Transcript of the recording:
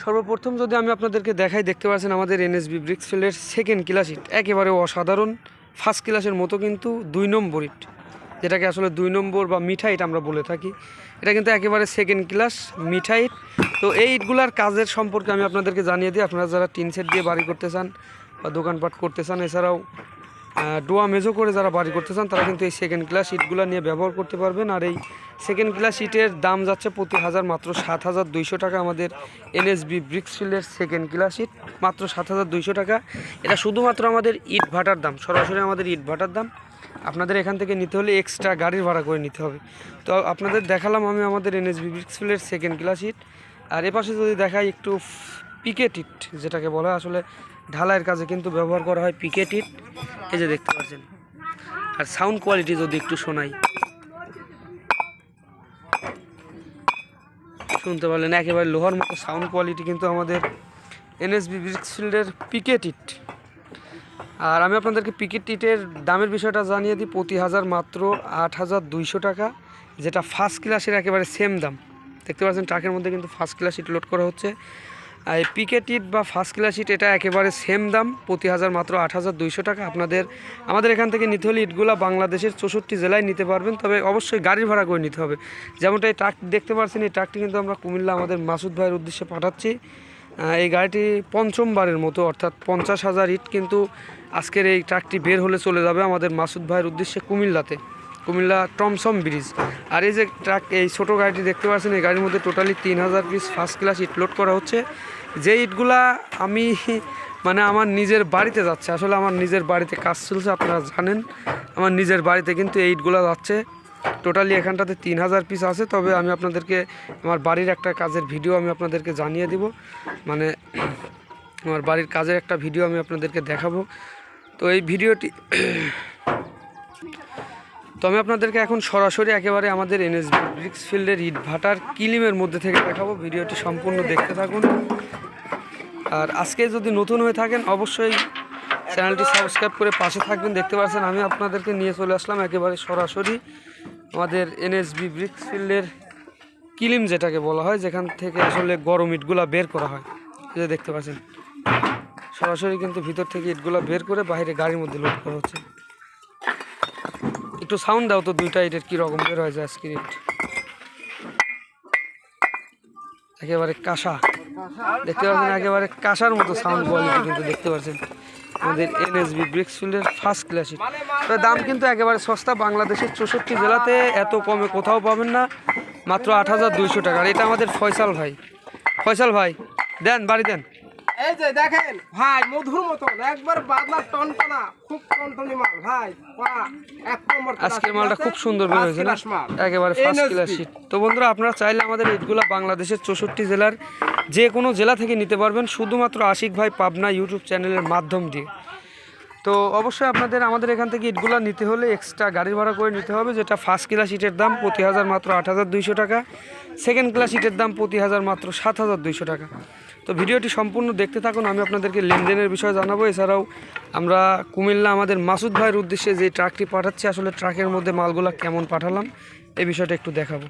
সর্বপ্রথম যদি আমি আপনাদেরকে দেখাই, দেখতে পাচ্ছেন আমাদের এনএসবি ব্রিক্সফিল্ডের সেকেন্ড ক্লাস ইট একেবারে অসাধারণ। ফার্স্ট ক্লাসের মতো কিন্তু দুই নম্বর ইট যেটাকে আসলে দুই নম্বর বা মিঠাইট আমরা বলে থাকি। এটা কিন্তু একেবারে সেকেন্ড ক্লাস মিঠাইট তো এই ইটগুলার কাজের সম্পর্কে আমি আপনাদেরকে জানিয়ে দিই। আপনারা যারা টিন সেট দিয়ে বাড়ি করতে চান বা দোকানপাট করতে চান, এছাড়াও ডোয়া মেজো করে যারা বাড়ি করতে চান, তারা কিন্তু এই সেকেন্ড ক্লাস ইটগুলো নিয়ে ব্যবহার করতে পারবেন। আর এই সেকেন্ড ক্লাস ইটের দাম যাচ্ছে প্রতি হাজার মাত্র সাত হাজার দুইশো টাকা। আমাদের এনএসবি ব্রিক্সফিল্ডের সেকেন্ড ক্লাস ইট মাত্র সাত হাজার দুইশো টাকা। এটা শুধুমাত্র আমাদের ইট ভাটার দাম, সরাসরি আমাদের ইট ভাটার দাম। আপনাদের এখান থেকে নিতে হলে এক্সট্রা গাড়ির ভাড়া করে নিতে হবে। তো আপনাদের দেখালাম আমি আমাদের এনএসবি ব্রিক্সফিল্ডের সেকেন্ড ক্লাস ইট আর এপাশে যদি দেখাই একটু পিকেট ইট যেটাকে বলা, আসলে ঢালাইয়ের কাজে কিন্তু ব্যবহার করা হয় পিকেট ইট এই যে দেখতে পাচ্ছেন। আর সাউন্ড কোয়ালিটি যদি একটু শোনাই। শুনতে পারলেন, একেবারে লোহার মতো সাউন্ড কোয়ালিটি কিন্তু আমাদের এনএসবি ব্রিক্সফিল্ডের পিকেট ইট আর আমি আপনাদেরকে পিকেট ইটের দামের বিষয়টা জানিয়ে দিই, প্রতি হাজার মাত্র আট হাজার দুইশো টাকা, যেটা ফার্স্ট ক্লাসের একেবারে সেম দাম। দেখতে পাচ্ছেন ট্রাকের মধ্যে কিন্তু ফার্স্ট ক্লাস ইট লোড করা হচ্ছে। এই পিকেট ইট বা ফার্স্ট ক্লাস ইট এটা একেবারে সেম দাম, প্রতি হাজার মাত্র আট হাজার দুইশো টাকা। আপনাদের, আমাদের এখান থেকে নিতে হলে ইটগুলা বাংলাদেশের চৌষট্টি জেলায় নিতে পারবেন, তবে অবশ্যই গাড়ি ভাড়া করে নিতে হবে। যেমনটা এই ট্রাক দেখতে পাচ্ছেন, এই ট্রাকটি কিন্তু আমরা কুমিল্লা আমাদের মাসুদ ভাইয়ের উদ্দেশ্যে পাঠাচ্ছি। এই গাড়িটি পঞ্চমবারের মতো, অর্থাৎ পঞ্চাশ হাজার ইট কিন্তু আজকের এই ট্রাকটি বের হলে চলে যাবে আমাদের মাসুদ ভাইয়ের উদ্দেশ্যে কুমিল্লাতে। কুমিল্লা টমসম ব্রিজ। আর এই যে ট্রাক, এই ছোটো গাড়িটি দেখতে পাচ্ছেন, এই গাড়ির মধ্যে টোটালি তিন হাজার পিস ফার্স্ট ক্লাস ইট লোড করা হচ্ছে। যে ইটগুলা আমি মানে আমার নিজের বাড়িতে যাচ্ছে, আসলে আমার নিজের বাড়িতে কাজ চলছে, আপনারা জানেন, আমার নিজের বাড়িতে কিন্তু এই ইটগুলা যাচ্ছে। টোটালি এখানটাতে তিন হাজার পিস আছে, তবে আমি আপনাদেরকে, আমার বাড়ির একটা কাজের ভিডিও আমি আপনাদেরকে জানিয়ে দিব। মানে আমার বাড়ির কাজের একটা ভিডিও আমি আপনাদেরকে দেখাবো। তো এই ভিডিওটি তো আমি আপনাদেরকে এখন সরাসরি একেবারে আমাদের এনএস ব্রিক্স ফিল্ডের ইট ভাটার কিলিমের মধ্যে থেকে দেখাবো। ভিডিওটি সম্পূর্ণ দেখতে থাকুন। আর আজকে যদি নতুন হয়ে থাকেন, অবশ্যই চ্যানেলটি সাবস্ক্রাইব করে পাশে থাকবেন। দেখতে পাচ্ছেন, আমি আপনাদেরকে নিয়ে চলে আসলাম একেবারে সরাসরি আমাদের এনএসবি ব্রিক্স ফিল্ডের কিলিম যেটাকে বলা হয়, যেখান থেকে আসলে গরম ইটগুলা বের করা হয়। যে দেখতে পাচ্ছেন, সরাসরি কিন্তু ভিতর থেকে ইটগুলা বের করে বাইরে গাড়ির মধ্যে লোড করা হচ্ছে। একটু সাউন্ড দাও তো, দুইটা ইটের কীরকম বের আজকের ইট একেবারে কাঁসা। দেখতে পাচ্ছেন একেবারে কাঁসার মতো সাউন্ড কোয়ালিটি কিন্তু দেখতে পাচ্ছেন আমাদের এনএসবি ব্রিক্সফিল্ডের ফার্স্ট ক্লাস তবে দাম কিন্তু একেবারে সস্তা, বাংলাদেশের চৌষট্টি জেলাতে এত কমে কোথাও পাবেন না। মাত্র আট হাজার দুইশো টাকা। আর এটা আমাদের ফয়সাল ভাই। ফয়সাল ভাই, দেন, বাড়ি দেন। এই যে দেখেন ভাই মধুর মতন একবার বাদলার টনটনা খুব টনটনি মাল ভাই এক নম্বর class মালটা খুব সুন্দর বের হয়েছে না? একেবারে ফার্স্ট ক্লাস শীট তো বন্ধুরা আপনারা চাইলে আমাদের ইটগুলা বাংলাদেশের চৌষট্টি জেলার যে কোনো জেলা থেকে নিতে পারবেন। শুধুমাত্র আশিক ভাই পাবনা ইউটিউব চ্যানেলের মাধ্যম দিয়ে। তো অবশ্যই আপনাদের, আমাদের এখান থেকে ইটগুলো নিতে হলে এক্সট্রা গাড়ি ভাড়া করে নিতে হবে, যেটা ফার্স্ট ক্লাস ইটের দাম প্রতি হাজার মাত্র আট হাজার দুইশো টাকা সেকেন্ড ক্লাস ইটের দাম প্রতি হাজার মাত্র সাত হাজার দুইশো টাকা। তো ভিডিওটি সম্পূর্ণ দেখতে থাকুন, আমি আপনাদেরকে লেনদেনের বিষয়ে জানাব। এছাড়াও আমরা কুমিল্লা আমাদের মাসুদ ভাইয়ের উদ্দেশ্যে যে ট্রাকটি পাঠাচ্ছি, আসলে ট্রাকের মধ্যে মালগুলা কেমন পাঠালাম এই বিষয়টা একটু দেখাবো।